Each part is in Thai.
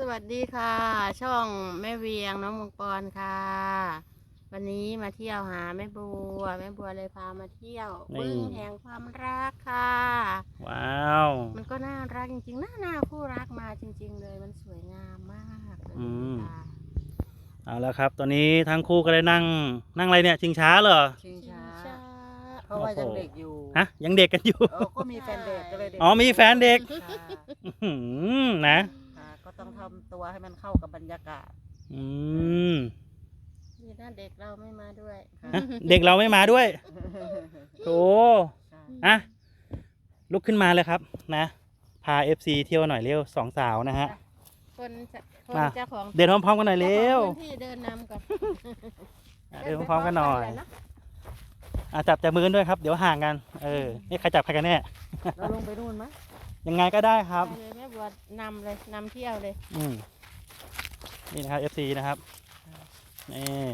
สวัสดีค่ะ ช่องแม่เวียงน้องมังกรค่ะ วันนี้มาเที่ยวหาแม่บัวแม่บัวเลยพามาเที่ยวนี่ บึ้งแห่งความรักค่ะ ว้าว มันก็น่ารักจริงๆน่าหน้าคู่รักมาจริง ๆ เลยมันสวยงามมากเลยค่ะเอาแล้วครับ ตอนนี้ทั้งคู่ก็ได้นั่ง นั่งอะไรเนี่ย ชิงช้าเหรอ ชิงช้าช้าเพราะว่ายังเด็กอยู่ฮะ ยังเด็กกันอยู่ เออก็มีแฟนเด็กก็เลยเด็กอ๋อมีแฟนเด็กค่ะอื้อหือนะค่ะก็ต้อง ทำตัวให้มันเข้ากับบรรยากาศอืมดีนะเด็กเราไม่มาด้วยค่ะฮะเด็กเราไม่มาด้วยโถค่ะอะลุกขึ้นมาเลยครับ นะ พา FC เที่ยวหน่อยเร็วสองสาวนะฮะ คนจะคนมา เจ้าของเดินพร้อมๆกันหน่อยเร็วจ้าของพื้นที่เดินนำก่อนอะเดินพร้อมๆกันหน่อยเดิไปพร้มกัเละอะจับจับมือกันด้วยครับ เดี๋ยวห่างกัน เออนี่ใครจับใครกันแน่ เราลงไปนู่นไหม ยังไงก็ได้ครับ ไปเลยแม่บัวนำเลยนำเที่ยวเลย อืมนี่นะครับ FC นะครับนี่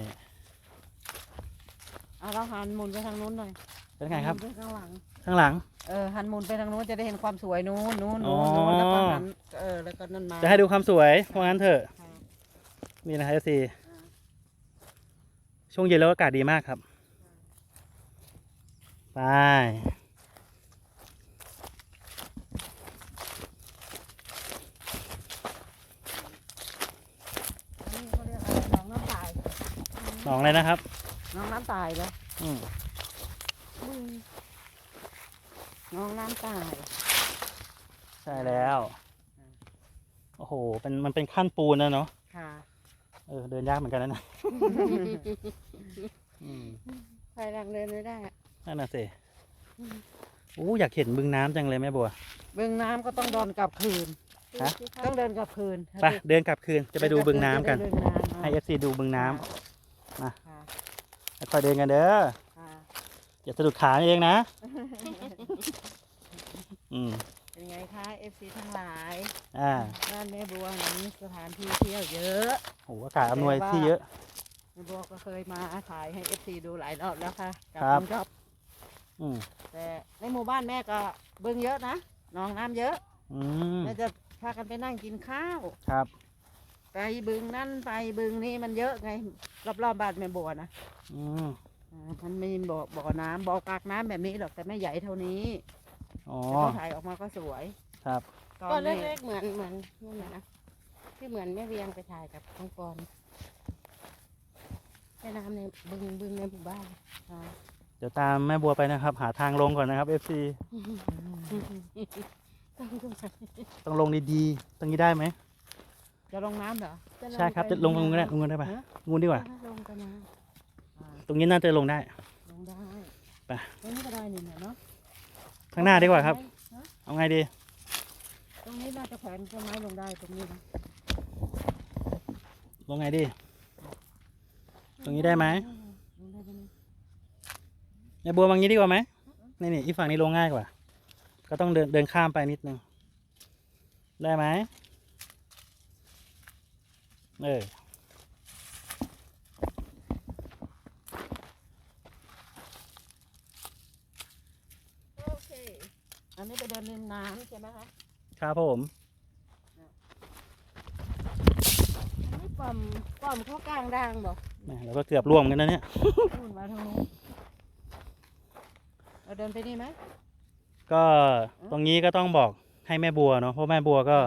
เอาเราหันหมุนไปทางนู้นหน่อยเป็นไงครับ หมุนไปข้างหลัง ข้างหลัง เออหันหมุนไปทางนู้นจะได้เห็นความสวยนู้นนู้นอ๋อนู้นนู้นแล้วก็หันเออแล้วก็นั่นมาจะให้ดูความสวยเพราะงั้นเถอะค่ะนี่นะครับ FC ช่วงเย็นแล้วอากาศดีมากครับ ไป อันนี้เขาเรียกอะไรน้องน้ำตาย หนองเลยนะครับ น้องน้ำตายเลยอืมน้องน้ำตาย ใช่แล้ว โอ้โห เป็นมันเป็นขั้นปูนนะเนาะ ค่ะ เออ เดินยากเหมือนกันนะนะอืมภายหลังเดินไม่ได้อะนั่นน่ะสิอู้อยากเห็นบึงน้ำจังเลยแม่บัวบึงน้ำก็ต้องเดินกลับคืน ฮะ ต้องเดินกลับคืนไปเดินกลับคืนจะไปดูบึงน้ำกันจะไปดูบึงน้ำให้ FC ดูบึงน้ ค่ะำค่อยๆเดินกันเด้อค่ะอย่าสะดุดขาเองนะ อืมเป็นไงคะ FC ทั้งหลายอ่าบ้านแม่บัวนี้สถานที่เที่ยวเยอะโอ้โหอากาศอำนวยที่เยอะ แม่บัวก็เคยมาถ่ายให้ FC ดูหลายรอบแล้วค่ะกัครับน้องจ๊อบอืมแต่ในหมู่บ้านแม่ก็บึงเยอะนะหนองน้ำเยอะอืมแม่จะพากันไปนั่งกินข้าว ครับ ไปบึงนั่นไปบึงนี่มันเยอะไง รอบๆบ้านแม่บัวนะอืมอ่ามันมีบ่อบ่อน้ำบ่อกากน้ำแบบนี้หรอกแต่ไม่ใหญ่เท่านี้อ๋อ แต่เขาถ่ายออกมาก็สวยครับตอนก็นี้เล็กๆเหมือนเหมือนนั่นแหละนะที่เหมือนแม่เวียงไปถ่ายกับน้องปอนแม่น้ำในบึงบึงในหมู่บ้านอ่าเดี๋ยวตามแม่บัวไปนะครับ หาทางลงก่อนนะครับ FC ต้องดูหน่อยต้องลงดีๆตรงนี้ได้ไหม จะลงน้ำเหรอจะใช่ครับไปจะลงตรงนู้นได้ลงนู้นได้ปะฮะงูนดีกว่าลงกันนะอ่าตรงนี้น่าจะลงได้ลงได้ไปตรงนี้ก็ได้นี่เนาะข้างหน้าดีกว่าครับฮะเอาไงดี ตรงนี้น่าจะแขวนต้นไม้ลงได้ตรงนี้นะลงไงดี ตรงนี้ได้ไหมลงได้ไหมแม่บัววางนี้ดีกว่าไหมนี่นี่อีกฝั่งนี้ลงง่ายกว่า ก็ต้องเดินเดินข้ามไปนิดนึง ได้ไหม เออโอเค อันนี้ไปเดินริมน้ำใช่ไหมคะครับผม อันนี้ปอมปอมเข้ากลางด่างบอกแหม่เราก็เกือบร่วมกันนะเนี่ย นู่นมาทางนู้นเราเดินไปนี่ไหม ก็ตรงนี้ก็ต้องบอกให้แม่บัวเนาะเพราะแม่บัวก็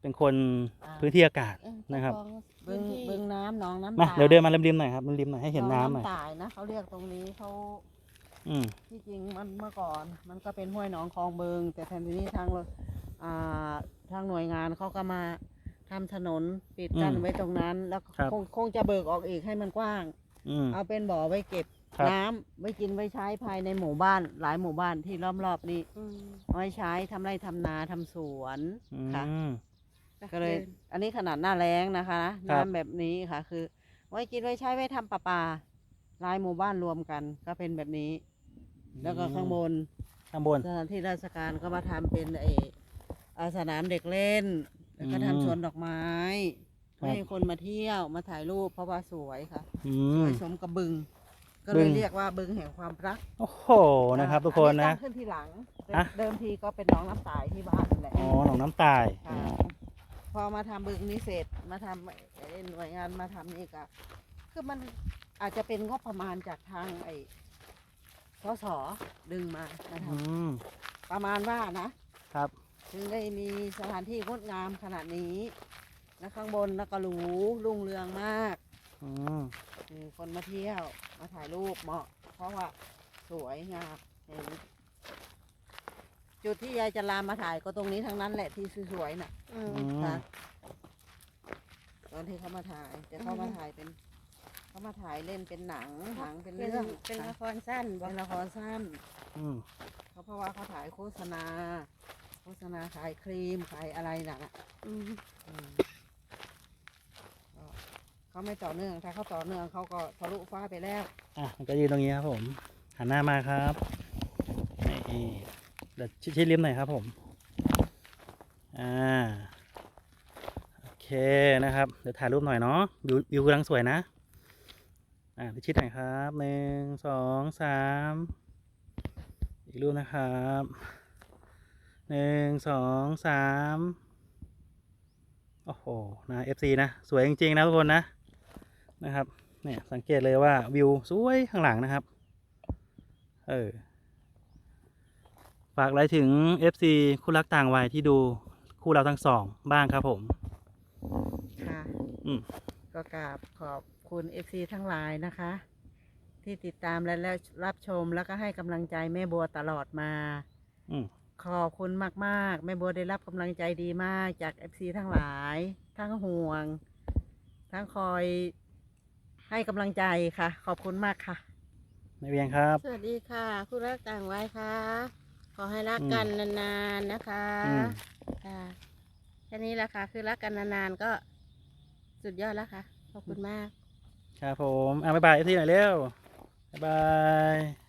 เป็นคนอ่า พื้นที่อากาศ เออนะครับเจ้าของบึพื้ นงที่บึงน้ำหนองน้ำมาตายเดี๋ยวเดินมาริมๆหน่อยครับริมๆหน่อยให้เห็นน้ำหน่อยตายนะเขาเรียกตรงนี้เขาอืมที่จริงมันเมื่อก่อน มันก็เป็นห้วยหนองคลองบึงแต่แทนที่นี้ทางอ่าทางหน่วยงานเขาก็มาทำถนนปิดกั้นอืมไว้ตรงนั้น แล้วครับ คงคงจะเบิกออกอีกให้มันกว้าง อืม เอาเป็นบ่อไว้เก็บครับ น้ำไว้กินไว้ใช้ภายในหมู่บ้าน หลายหมู่บ้านที่รอบๆนี้อืม เอาไว้ใช้ทำไร่ทำนาทำสวน อืค่ะ ม ก็เลย ดินอันนี้ขนาดหน้าแรงนะคะครับ น้ำแบบนี้ค่ะ คือ ไว้กินไว้ใช้ไว้ทำประปาหลายหมู่บ้านรวมกัน ก็เป็นแบบนี้ แล้วก็ข้างบนข้างบน สถานที่ราชการก็มาทำเป็นไออาสนามเด็กเล่น แล้วก็อืมทำสวนดอกไม้ครับ ให้คนมาเที่ยวมาถ่ายรูปเพราะว่าสวยค่ะอืสม วยสมกับบึง ก็เลบึยง เรียกว่าบึงแห่งความรัก โอ้โหนะครับ ทุกคนอันะตั้งขึ้นทีหลังอะเดิมทีก็เป็นน้องน้ำตายที่บ้านนั่นแหละอ๋อหนองน้ำตาย ค่ะ พอมาทำบึงนี้เสร็จมาทำไอ้หน่วยงานมาทำนี่ก็คือมันอาจจะเป็นงบประมาณจากทางไอ้สสดึงมามาทอืมำประมาณว่านะครับถึงได้มีสถานที่งดงามขนาดนี้แล้วข้างบนแล้วก็หรูรุ่งเรืองมากอืมมีคนมาเที่ยว มาถ่ายรูปเหมาะ เพราะว่าสวยงามเห็น จุดที่ยายจะลามมาถ่ายก็ตรงนี้ทั้งนั้นแหละที่สวยๆน่ะอืม อืม ค่ะตอนที่เขามาถ่าย แต่เขามาถ่ายเป็น เขามาถ่ายเล่นเป็นหนังหนังเป็นเป็นเรื่องเป็นค่ะละครสั้นบอเป็นละครสั้น อืมเขาเพราะว่าเขาถ่ายโฆษณา โฆษณาขายครีมขายอะไรน่ะนะอืมอืมก็เขาไม่ต่อเนื่อง ถ้าเขาต่อเนื่องเขาก็ทะลุฟ้าไปแล้ว อะมันก็ยืนตรงนี้ครับผม หันหน้ามาครับนี่ เดี๋ยวชิดชิดริมหน่อยครับผม อ่า โอเคนะครับ เดี๋ยวถ่ายรูปหน่อยเนาะ วิววิวกำลังสวยนะ อ่าชิดหน่อยครับหนึ่งสองสามอีกรูปนะครับหนึ่งสองสามโอ้โห นะ FC นะ สวยจริง ๆ นะ ทุกคนนะ นะครับ เนี่ย สังเกตเลยว่าวิวสวยข้างหลังนะครับ เออ ฝากอะไรถึง FC คู่รักต่างวัยที่ดูคู่เราทั้งสองบ้างครับผม ค่ะอืม ก็กราบขอบคุณเอฟซีทั้งหลายนะคะ ที่ติดตามและและรับชมแล้วก็ให้กำลังใจแม่บัวตลอดมา อืม ขอบคุณมากๆ แม่บัวได้รับกำลังใจดีมากจากเอฟซีทั้งหลาย ทั้งห่วง ทั้งคอยให้กำลังใจค่ะ ขอบคุณมากค่ะไม่เวียงครับ สวัสดีค่ะคู่รักต่างวัยค่ะ ขอให้รักกันนานๆนะคะอืม ค่ะแค่นี้แหละค่ะ คือรักกันนานๆก็สุดยอดแล้วค่ะ ขอบคุณมาก ครับผมอะบ๊ายบาย FC หน่อยเร็วบ๊ายบาย